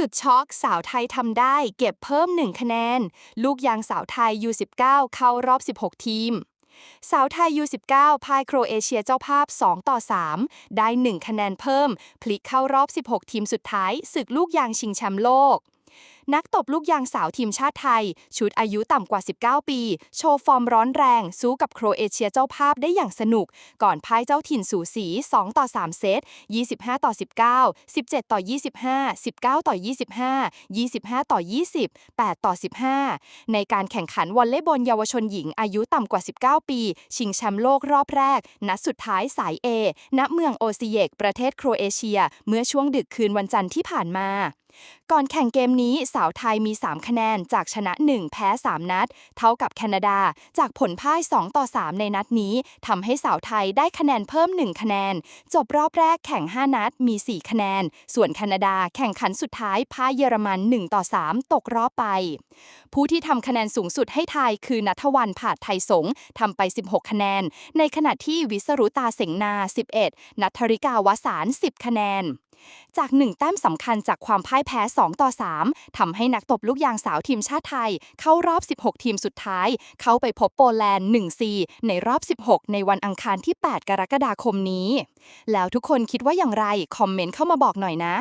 สุดช็อกสาวไทยทำได้ เก็บเพิ่ม 1 คะแนน ลูกยางสาวไทย U19 เข้ารอบ 16 ทีม สาวไทย U19 พ่ายโครเอเชียเจ้าภาพ 2 ต่อ 3 ได้ 1 คะแนนเพิ่ม พลิกเข้ารอบ 16 ทีมสุดท้ายศึกลูกยางชิงแชมป์โลก นักตบลูกยางสาวทีมชาติไทย ชุดอายุต่ำกว่า 19 ปี โชว์ฟอร์มร้อนแรง สู้กับโครเอเชียเจ้าภาพได้อย่างสนุก ก่อนพ่ายเจ้าถิ่นสูสี 2 ต่อ 3 เซต 25 ต่อ 19 17 ต่อ 25 19 ต่อ 25 25 ต่อ 20 8 ต่อ 15 ในการแข่งขันวอลเลย์บอลเยาวชนหญิงอายุต่ำกว่า 19 ปี ชิงแชมป์โลกรอบแรก นัดสุดท้ายสาย A ณ เมืองโอซิเยก ประเทศโครเอเชีย เมื่อช่วงดึกคืนวันจันทร์ที่ผ่านมา ก่อนแข่งเกมนี้สาวไทยมี 3 คะแนนจากชนะ 1 แพ้ 3 นัด เท่ากับแคนาดา จากผลพ่าย 2 ต่อ 3 ในนัดนี้ทำให้สาวไทยได้คะแนนเพิ่ม 1 คะแนน จบรอบแรกแข่ง 5 นัดมี 4 คะแนน ส่วนแคนาดาแข่งขันสุดท้ายพ่ายเยอรมัน 1 ต่อ 3 ตกรอบไป ผู้ที่ทำคะแนนสูงสุดให้ไทยคือนัทวันผาดไทยสงทำไป 16 คะแนน ในขณะที่วิสรุตาเสงนา 11 นัทธริกาวสาร 10 คะแนน จากหนึ่งแต้มสำคัญจากความพ่ายแพ้ 2 ต่อ 3 ทำให้นักตบลูกยางสาวทีมชาติไทย เข้ารอบ 16 ทีมสุดท้าย เข้าไปพบโปแลนด์1 4ในรอบ 16 ในวันอังคารที่ 8 กรกฎาคมนี้ แล้วทุกคนคิดว่าอย่างไร คอมเมนต์เข้ามาบอกหน่อยนะ